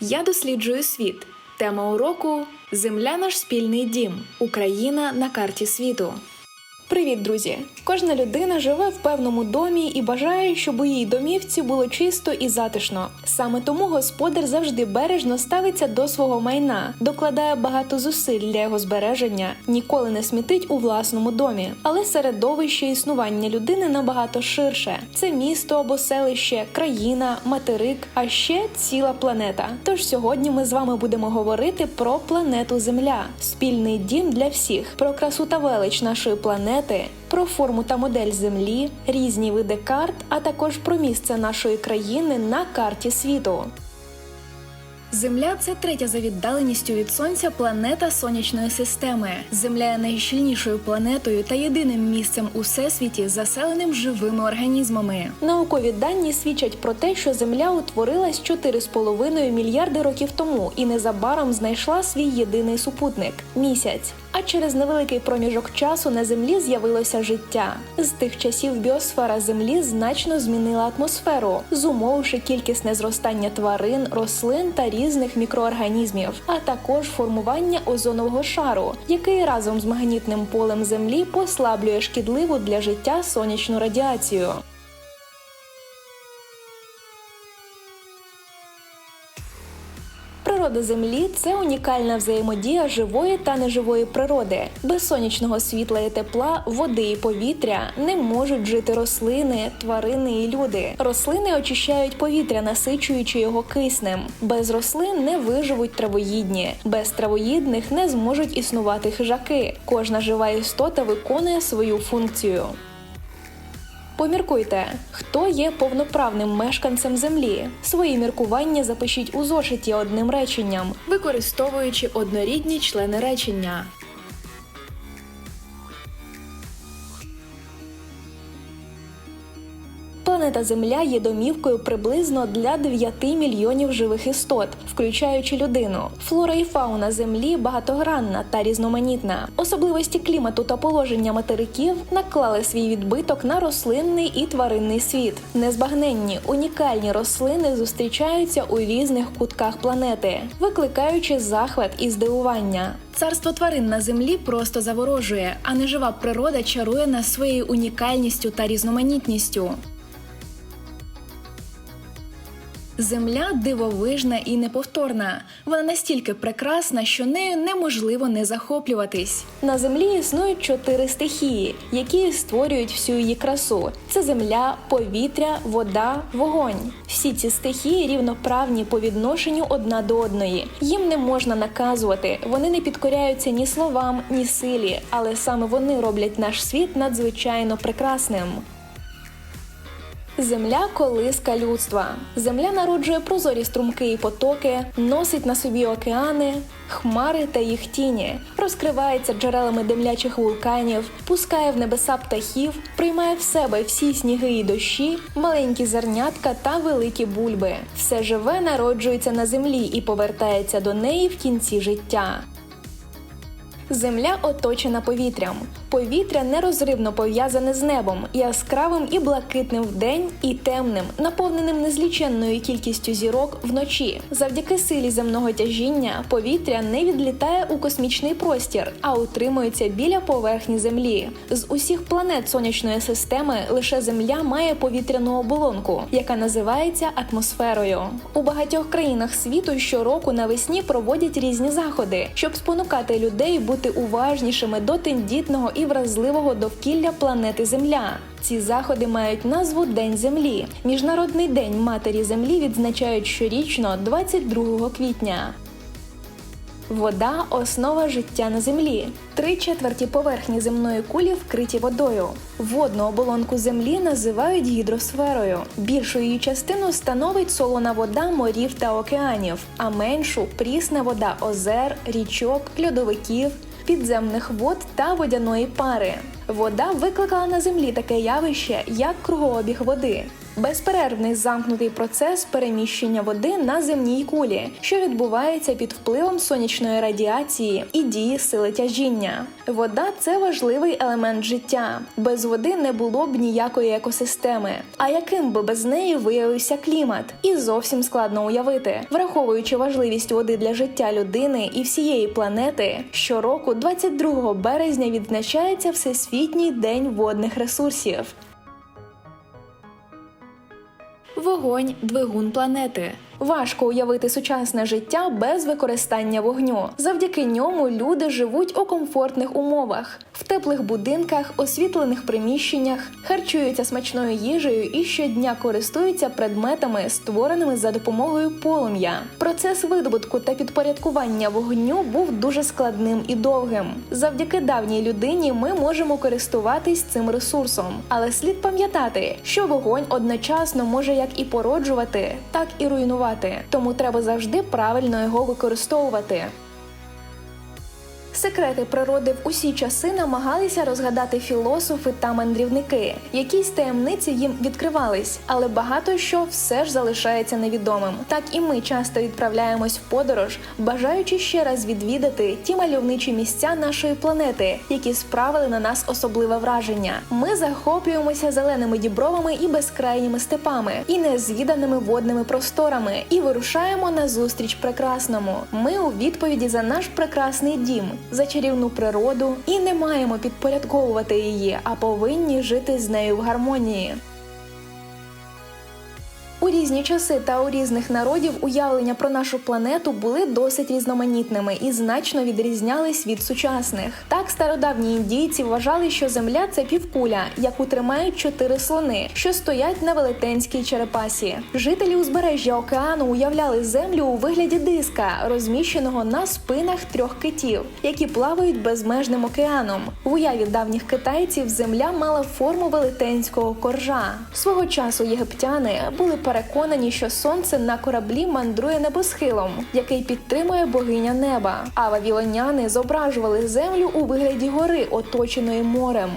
Я досліджую світ. Тема уроку Земля наш спільний дім. Україна на карті світу. Привіт, друзі! Кожна людина живе в певному домі і бажає, щоб у її домівці було чисто і затишно. Саме тому господар завжди бережно ставиться до свого майна, докладає багато зусиль для його збереження, ніколи не смітить у власному домі. Але середовище існування людини набагато ширше: це місто або селище, країна, материк, а ще ціла планета. Тож сьогодні ми з вами будемо говорити про планету Земля, спільний дім для всіх, про красу та велич нашої планети про форму та модель Землі, різні види карт, а також про місце нашої країни на карті світу. Земля це третя за віддаленістю від сонця планета сонячної системи. Земля є найщільнішою планетою та єдиним місцем у всесвіті, заселеним живими організмами. Наукові дані свідчать про те, що Земля утворилась 4,5 мільярди років тому і незабаром знайшла свій єдиний супутник місяць. А через невеликий проміжок часу на землі з'явилося життя. З тих часів біосфера Землі значно змінила атмосферу, зумовивши кількісне зростання тварин, рослин та різних мікроорганізмів, а також формування озонового шару, який разом з магнітним полем Землі послаблює шкідливу для життя сонячну радіацію. Природа Землі це унікальна взаємодія живої та неживої природи. Без сонячного світла і тепла, води і повітря не можуть жити рослини, тварини і люди. Рослини очищають повітря, насичуючи його киснем. Без рослин не виживуть травоїдні, без травоїдних не зможуть існувати хижаки. Кожна жива істота виконує свою функцію. Поміркуйте, хто є повноправним мешканцем землі. Свої міркування запишіть у зошиті одним реченням, використовуючи однорідні члени речення. Планета Земля є домівкою приблизно для 9 мільйонів живих істот, включаючи людину. Флора і фауна Землі багатогранна та різноманітна. Особливості клімату та положення материків наклали свій відбиток на рослинний і тваринний світ. Незбагненні унікальні рослини зустрічаються у різних кутках планети, викликаючи захват і здивування. Царство тварин на землі просто заворожує, а нежива природа чарує нас своєю унікальністю та різноманітністю. Земля дивовижна і неповторна. Вона настільки прекрасна, що нею неможливо не захоплюватись. На землі існують чотири стихії, які створюють всю її красу: це земля, повітря, вода, вогонь. Всі ці стихії рівноправні по відношенню одна до одної. Їм не можна наказувати, вони не підкоряються ні словам, ні силі, але саме вони роблять наш світ надзвичайно прекрасним. Земля колиска людства. Земля народжує прозорі струмки і потоки, носить на собі океани, хмари та їх тіні, розкривається джерелами демлячих вулканів, пускає в небеса птахів, приймає в себе всі сніги і дощі, маленькі зернятка та великі бульби. Все живе народжується на землі і повертається до неї в кінці життя. Земля оточена повітрям. Повітря нерозривно пов'язане з небом, яскравим і блакитним вдень, і темним, наповненим незліченною кількістю зірок вночі. Завдяки силі земного тяжіння повітря не відлітає у космічний простір, а утримується біля поверхні Землі. З усіх планет сонячної системи лише Земля має повітряну оболонку, яка називається атмосферою. У багатьох країнах світу щороку навесні проводять різні заходи, щоб спонукати людей бути уважнішими до тендітного і вразливого довкілля планети Земля. Ці заходи мають назву День Землі. Міжнародний день матері Землі відзначають щорічно 22 квітня. Вода основа життя на землі. Три четверті поверхні земної кулі вкриті водою. Водну оболонку землі називають гідросферою. Більшу її частину становить солона вода морів та океанів, а меншу прісна вода озер, річок, льодовиків, підземних вод та водяної пари. Вода викликала на землі таке явище, як кругообіг води. Безперервний замкнутий процес переміщення води на земній кулі, що відбувається під впливом сонячної радіації і дії сили тяжіння. Вода це важливий елемент життя. Без води не було б ніякої екосистеми. А яким би без неї виявився клімат? І зовсім складно уявити, враховуючи важливість води для життя людини і всієї планети, щороку, 22 березня, відзначається Всесвітній день водних ресурсів. Вогонь двигун планети. Важко уявити сучасне життя без використання вогню. Завдяки ньому люди живуть у комфортних умовах, в теплих будинках, освітлених приміщеннях, харчуються смачною їжею і щодня користуються предметами, створеними за допомогою полум'я. Процес видобутку та підпорядкування вогню був дуже складним і довгим. Завдяки давній людині ми можемо користуватись цим ресурсом, але слід пам'ятати, що вогонь одночасно може як і породжувати, так і руйнувати. Тому треба завжди правильно його використовувати. Секрети природи в усі часи намагалися розгадати філософи та мандрівники. Якісь таємниці їм відкривались, але багато що все ж залишається невідомим. Так і ми часто відправляємось в подорож, бажаючи ще раз відвідати ті мальовничі місця нашої планети, які справили на нас особливе враження. Ми захоплюємося зеленими дібровами і безкрайніми степами, і незвіданими водними просторами, і вирушаємо на зустріч прекрасному. Ми у відповіді за наш прекрасний дім за чарівну природу і не маємо підпорядковувати її, а повинні жити з нею в гармонії. Різні часи та у різних народів уявлення про нашу планету були досить різноманітними і значно відрізнялись від сучасних. Так стародавні індійці вважали, що Земля це півкуля, яку тримають чотири слони, що стоять на велетенській черепасі. Жителі узбережжя океану уявляли землю у вигляді диска, розміщеного на спинах трьох китів, які плавають безмежним океаном. В уяві давніх китайців земля мала форму велетенського коржа. Свого часу єгиптяни були переконані, що сонце на кораблі мандрує небосхилом, який підтримує богиня неба. А вавілоняни зображували землю у вигляді гори, оточеної морем.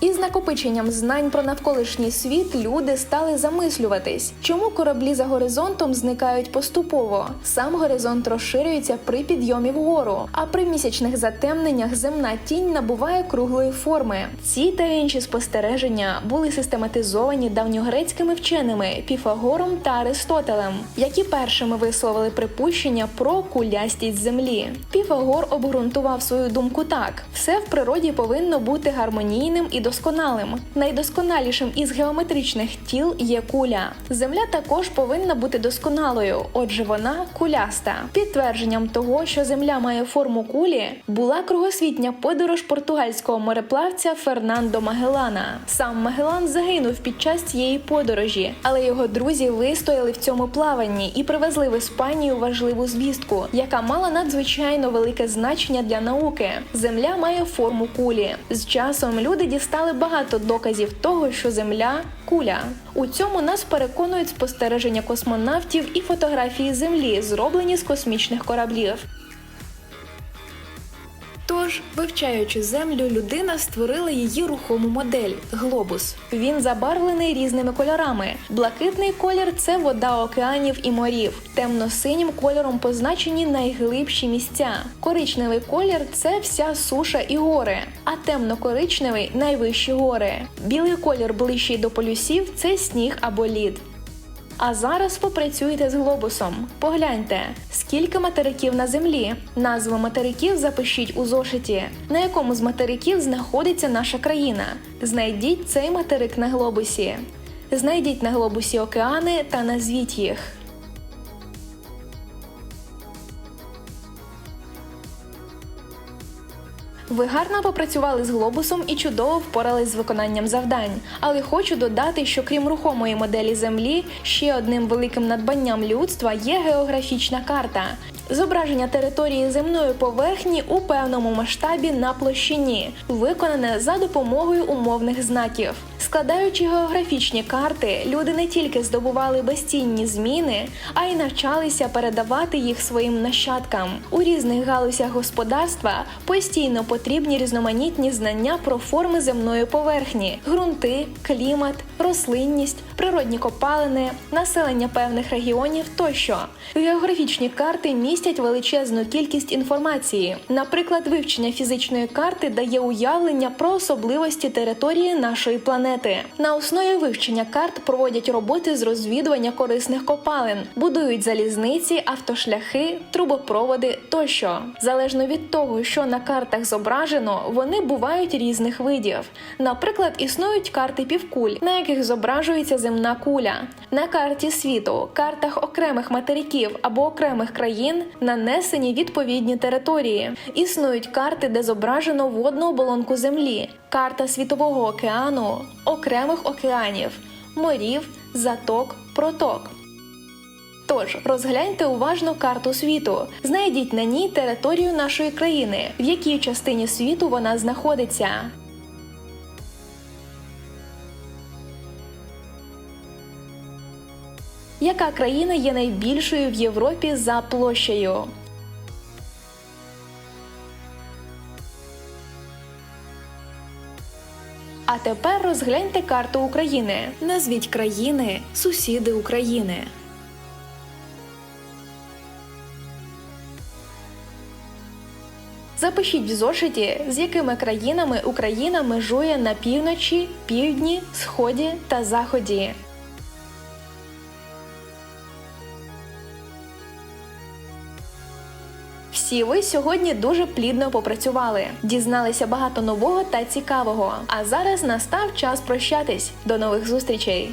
Із накопиченням знань про навколишній світ люди стали замислюватись, чому кораблі за горизонтом зникають поступово. Сам горизонт розширюється при підйомі вгору, а при місячних затемненнях земна тінь набуває круглої форми. Ці та інші спостереження були систематизовані давньогрецькими вченими Піфагором та Аристотелем, які першими висловили припущення про кулястість землі. Піфагор обґрунтував свою думку так: все в природі повинно бути гармонійним і досконалим. Найдосконалішим із геометричних тіл є куля. Земля також повинна бути досконалою, отже, вона куляста. Підтвердженням того, що земля має форму кулі, була кругосвітня подорож португальського мореплавця Фернандо Магеллана. Сам Магеллан загинув під час цієї подорожі, але його друзі вистояли в цьому плаванні і привезли в Іспанію важливу звістку, яка мала надзвичайно велике значення для науки. Земля має форму кулі. З часом люди дістали багато доказів того, що Земля куля. У цьому нас переконують спостереження космонавтів і фотографії Землі, зроблені з космічних кораблів. Тож, вивчаючи землю, людина створила її рухому модель глобус. Він забарвлений різними кольорами. Блакитний колір це вода океанів і морів. Темно-синім кольором позначені найглибші місця. Коричневий колір це вся суша і гори, а темно-коричневий найвищі гори. Білий колір ближчий до полюсів це сніг або лід. А зараз попрацюйте з глобусом. Погляньте, скільки материків на землі. Назви материків запишіть у зошиті, на якому з материків знаходиться наша країна. Знайдіть цей материк на глобусі. Знайдіть на глобусі океани та назвіть їх. Ви гарно попрацювали з глобусом і чудово впорались з виконанням завдань. Але хочу додати, що крім рухомої моделі Землі, ще одним великим надбанням людства є географічна карта. Зображення території земної поверхні у певному масштабі на площині, виконане за допомогою умовних знаків. Складаючи географічні карти, люди не тільки здобували безцінні зміни, а й навчалися передавати їх своїм нащадкам. У різних галузях господарства постійно потрібні різноманітні знання про форми земної поверхні, ґрунти, клімат, рослинність, природні копалини, населення певних регіонів тощо. Географічні карти містять величезну кількість інформації. Наприклад, вивчення фізичної карти дає уявлення про особливості території нашої планети. На основі вивчення карт проводять роботи з розвідування корисних копалин, будують залізниці, автошляхи, трубопроводи тощо. Залежно від того, що на картах зображено, вони бувають різних видів. Наприклад, існують карти півкуль, на яких зображується земна куля. На карті світу, картах окремих материків або окремих країн нанесені відповідні території. Існують карти, де зображено водну оболонку землі, карта світового океану, окремих океанів, морів, заток, проток. Тож розгляньте уважно карту світу. Знайдіть на ній територію нашої країни, в якій частині світу вона знаходиться. Яка країна є найбільшою в Європі за площею? А тепер розгляньте карту України. Назвіть країни, сусіди України. Запишіть в зошиті, з якими країнами Україна межує на півночі, півдні, сході та заході. Всі ви сьогодні дуже плідно попрацювали, дізналися багато нового та цікавого. А зараз настав час прощатись. До нових зустрічей!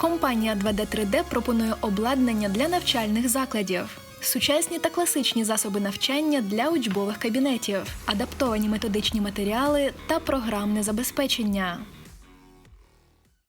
Компанія 2D3D пропонує обладнання для навчальних закладів. Сучасні та класичні засоби навчання для учбових кабінетів, адаптовані методичні матеріали та програмне забезпечення.